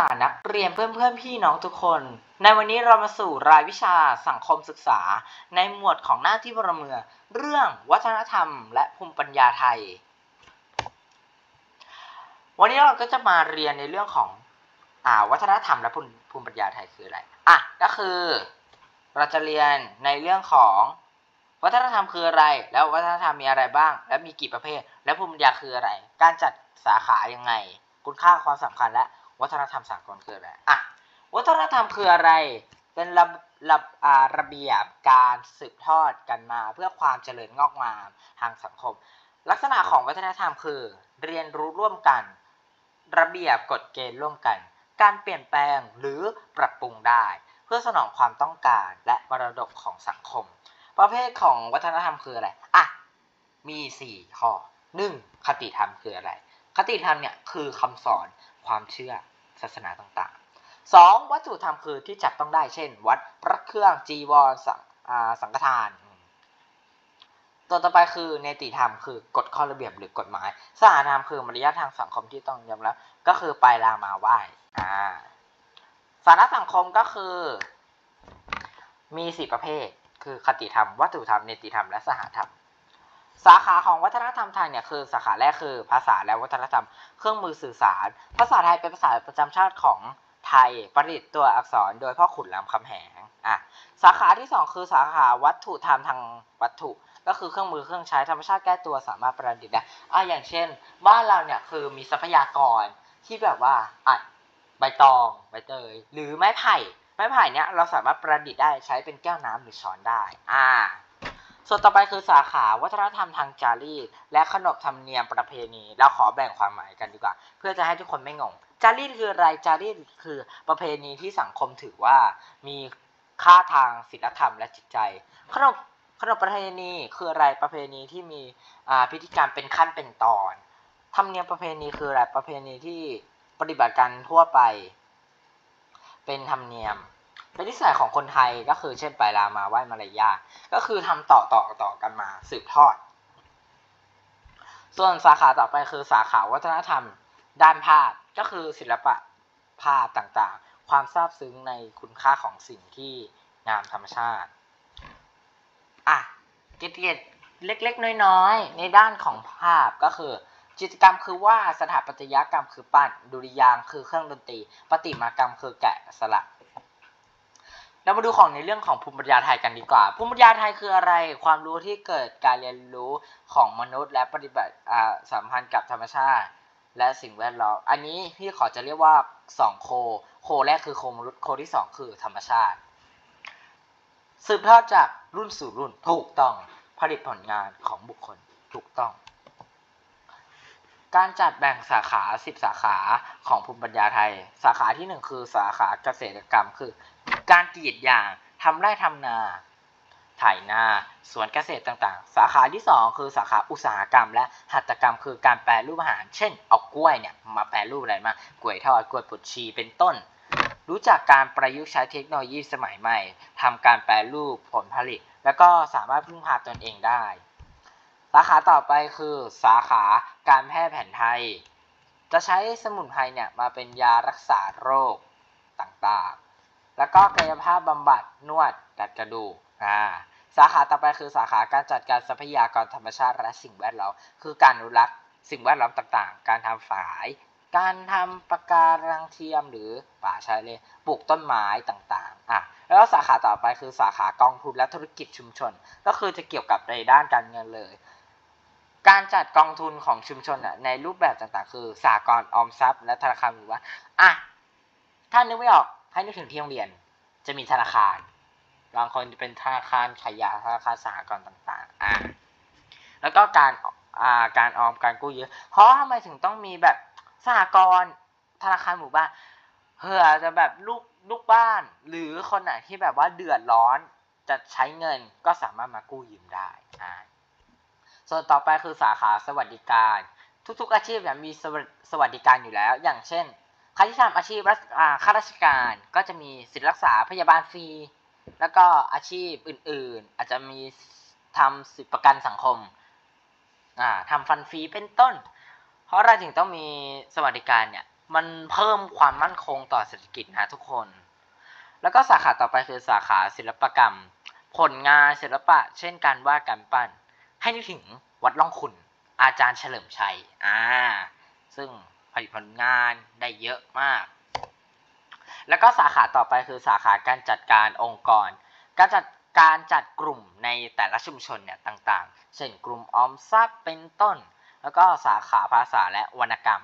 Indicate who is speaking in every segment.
Speaker 1: านักเรียนเพื่อนๆพี่น้องทุกคน ในวันนี้เรามาสู่รายวิชาสังคมศึกษา ในหมวดของหน้าที่พลเมืองเรื่องวัฒนธรรม และภูมิปัญญาไทย วันนี้เราก็จะมาเรียนในเรื่องของอ่าวัฒนธรรมและภูมิภูมิปัญญาไทยคืออะไรอะก็คือ เราจะเรียนในเรื่องของวัฒนธรรมคืออะไร แล้ววัฒนธรรมมีอะไรบ้าง และมีกี่ประเภท และภูมิปัญญาคืออะไร การจัดสาขายังไง คุณค่าความสำคัญและ วัฒนธรรมสากลคืออะไรอะวัฒนธรรมคืออะไร เป็นระระระเบียบการสืบทอดกันมา เพื่อความเจริญงอกงามทางสังคม ลักษณะของวัฒนธรรมคือ เรียนรู้ร่วมกัน ระเบียบกฎเกณฑ์ร่วมกัน การเปลี่ยนแปลงหรือปรับปรุงได้ เพื่อสนองความต้องการและมรดกของสังคม ประเภทของวัฒนธรรมคืออะไรอะมีสี่ข้อหนึ่งคติธรรมคืออะไร คติธรรมเนี่ยคือคำสอน ความเชื่อศาสนาต่างๆสองวัตถุธรรมคือที่จับต้องได้เช่น วัดพระเครื่องจีวรสังอ่าสังฆทาน ตัวต่อไปคือเนติธรรมคือกฎข้อระเบียบหรือกฎหมายสาธรรมคือมารยาททางสังคมที่ต้องยอมรับก็คือไปลามาไหว้อ่าสาระสังคมก็คือ มีสี่ประเภท คือคติธรรม วัตถุธรรมเนติธรรมและสหธรรม สาขาของวัฒนธรรมไทยเนี่ยคือสาขาแรกคือ ภาษาและวัฒนธรรม เครื่องมือสื่อสาร ภาษาไทยเป็นภาษาประจำชาติของไทยประดิษฐ์ตัวอักษรโดยพ่อขุนรามคำแหงอะสาขาที่สองคือสาขาวัตถุธรรมทางวัตถุ ก็คือเครื่องมือเครื่องใช้ธรรมชาติแก้ตัวสามารถประดิษฐ์ได้อะอย่างเช่น บ้านเราเนี่ยคือมีทรัพยากรที่แบบว่าอะใบตองใบเตยหรือไม้ไผ่ไม้ไผ่เนี่ยเราสามารถประดิษฐ์ได้ใช้เป็นแก้วน้ำหรือช้อนได้ อ่า ส่วนต่อไปคือสาขาวัฒนธรรมทางจารีตและขนบธรรมเนียมประเพณีเราขอแบ่งความหมายกันดีกว่า เพื่อจะให้ทุกคนไม่งง จารีตคืออะไรจารีตคือประเพณีที่สังคมถือว่ามีค่าทางศีลธรรมและจิตใจ ขนบขนบประเพณีคืออะไรประเพณีที่มีพิธีการเป็นขั้นเป็นตอนธรรมเนียมประเพณีคืออะไรประเพณีที่ปฏิบัติการทั่วไป เป็นธรรมเนียม เป็นนิสัยของคนไทยก็คือเช่นไปลามาไหว้มารยาก็คือทำต่อต่อต่อกันมาสืบทอด ส่วนสาขาต่อไปคือสาขาวัฒนธรรม ด้านภาพก็คือศิลปะภาพต่างๆ ความซาบซึ้งในคุณค่าของสิ่งที่งามธรรมชาติอะเกร็ดเล็กๆ น้อยๆ ในด้านของภาพก็คือจิตกรรมคือว่าดสถาปัตยกรรมคือปั้นดุริยางคือเครื่องดนตรีประติมากรรมคือแกะสลัก เรามาดูของในเรื่องของภูมิปัญญาไทยกันดีกว่า ภูมิปัญญาไทยคืออะไร ความรู้ที่เกิดการเรียนรู้ของมนุษย์ และปฏิบัติอ่าสัมพันธ์กับธรรมชาติ และสิ่งแวดล้อม อันนี้พี่ขอจะเรียกว่าสองโค โคแรกคือโคมนุษย์ โคที่สองคือธรรมชาติ สืบทอดจากรุ่นสู่รุ่น ถูกต้อง ผลิตผลงานของบุคคล ถูกต้อง การจัดแบ่งสาขา 10 สาขาของภูมิปัญญาไทย สาขาที่ 1 คือสาขาเกษตรกรรม คือ การกรีดยางทำไร่ทำนาไถนาสวนเกษตรต่างๆ สาขาที่ 2 คือสาขาอุตสาหกรรม และหัตถกรรมคือการแปรรูปอาหาร เช่น เอากล้วยเนี่ยมาแปรรูปอะไรมากล้วยทอดกล้วยปุดชีเป็นต้น รู้จักการประยุกต์ใช้เทคโนโลยีสมัยใหม่ทำการแปรรูปผลผลิต แล้วก็สามารถพึ่งพาตนเองได้ สาขาต่อไปคือ สาขาการแพทย์แผนไทย จะใช้สมุนไพรเนี่ยมาเป็นยารักษาโรคต่างๆ แล้วก็กายภาพบำบัดนวดดัดกระดูกอ่าสาขาต่อไปคือสาขาการจัดการทรัพยากรธรรมชาติและสิ่งแวดล้อมคือการอนุรักษ์สิ่งแวดล้อมต่างๆ การทำฝาย การทำปะการังเทียมหรือป่าชายเลนปลูกต้นไม้ต่างๆอะแล้วสาขาต่อไปคือสาขากองทุนและธุรกิจชุมชน ก็คือจะเกี่ยวกับในด้านการเงินเลย การจัดกองทุนของชุมชนอะในรูปแบบต่างๆ คือสหกรณ์ออมทรัพย์ และธนาคารหรือว่าอะถ้านึกไม่ออก ให้นึกถึงที่โรงเรียนจะมีธนาคาร บางคนจะเป็นธนาคารขายยาธนาคารสหกรณ์ต่างๆ อะแล้วก็การอ่าการออมการกู้ยืมเพราะทำไมถึงต้องมีแบบสหกรณ์ธนาคารหมู่บ้านเผื่อจะแบบลูกลูกบ้าน หรือคนไหนที่แบบว่าเดือดร้อนจะใช้เงินก็สามารถมากู้ยืมได้อ่าส่วนต่อไปคือสาขาสวัสดิการ ทุกๆอาชีพเนี่ยมีสวัสดิการอยู่แล้ว อย่างเช่น ครที่ทำอาชีพรัฐอาข้าราชการก็จะมีสิทธิรักษาพยาบาลฟรี แล้วก็อาชีพอื่น ๆ อาจจะมีทำสิทธิประกันสังคมอ่าทำฟันฟรีเป็นต้น เพราะอะไรถึงต้องมีสวัสดิการเนี่ย มันเพิ่มความมั่นคงต่อเศรษฐกิจนะทุกคน แล้วก็สาขาต่อไปคือสาขาศิลปกรรม ผลงานศิลปะ เช่นการวาดการปั้น ให้นึกถึงวัดล่องขุนอาจารย์เฉลิมชัย อ่า ซึ่ง ผลิตผลงานได้เยอะมาก แล้วก็สาขาต่อไปคือสาขาการจัดการองค์กร การจัดการจัดกลุ่มในแต่ละชุมชนเนี่ยต่างๆ เช่นกลุ่มออมทรัพย์เป็นต้น แล้วก็สาขาภาษาและวรรณกรรม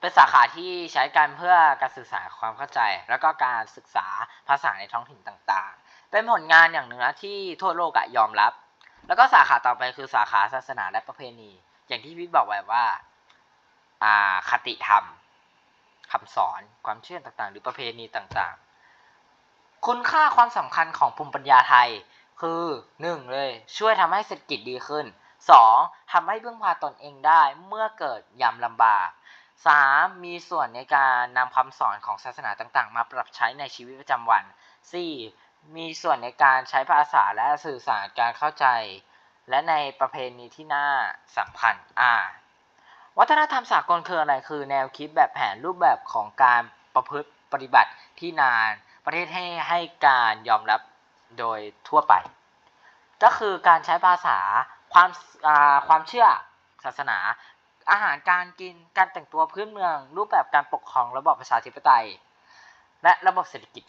Speaker 1: เป็นสาขาที่ใช้กันเพื่อการสื่อสารความเข้าใจ แล้วก็การศึกษาภาษาในท้องถิ่นต่างๆ เป็นผลงานอย่างหนึ่งนะที่ทั่วโลกอะยอมรับ แล้วก็สาขาต่อไปคือสาขาศาสนาและประเพณี อย่างที่พี่บอกไว้ว่า คติธรรมคำสอนความเชื่อต่างๆ หรือประเพณีต่างๆ คุณค่าความสำคัญของภูมิปัญญาไทย คือหนึ่งเลย ช่วยทำให้เศรษฐกิจดีขึ้นสองทำให้พึ่งพาตนเองได้เมื่อเกิดยามลำบากสามมีส่วนในการนำคำสอนของศาสนาต่างๆ มาปรับใช้ในชีวิตประจำวันสี่มีส่วนในการใช้ภาษาและสื่อสารการเข้าใจ และในประเพณีที่น่าสำคัญอ่า วัฒนธรรมสากลคืออะไร คือแนวคิดแบบแผนรูปแบบของการประพฤติปฏิบัติที่นาน ประเทศให้ให้การยอมรับโดยทั่วไป ก็คือการใช้ภาษาความาความเชื่อศาสนา อาหารการกินการแต่งตัวพื้นเมือง รูปแบบการปกครองระบอบประชาธิปไตย และระบบเศรษฐกิจ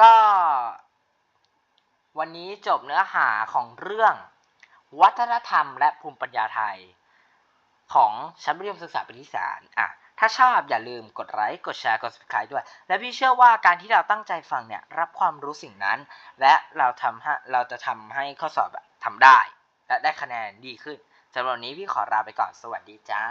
Speaker 1: ก็ วันนี้จบเนื้อหาของเรื่อง วัฒนธรรมและภูมิปัญญาไทย ของชั้นเรียมศึกษาปีที่สามอะถ้าชอบอย่าลืมกดไลค์กดแชร์กด subscribe ด้วย และพี่เชื่อว่าการที่เราตั้งใจฟังเนี่ยรับความรู้สิ่งนั้น และเราทำให้เราจะทำให้ข้อสอบทำได้ และได้คะแนนดีขึ้นสำหรับวันนี้พี่ขอลาไปก่อนสวัสดีจ้า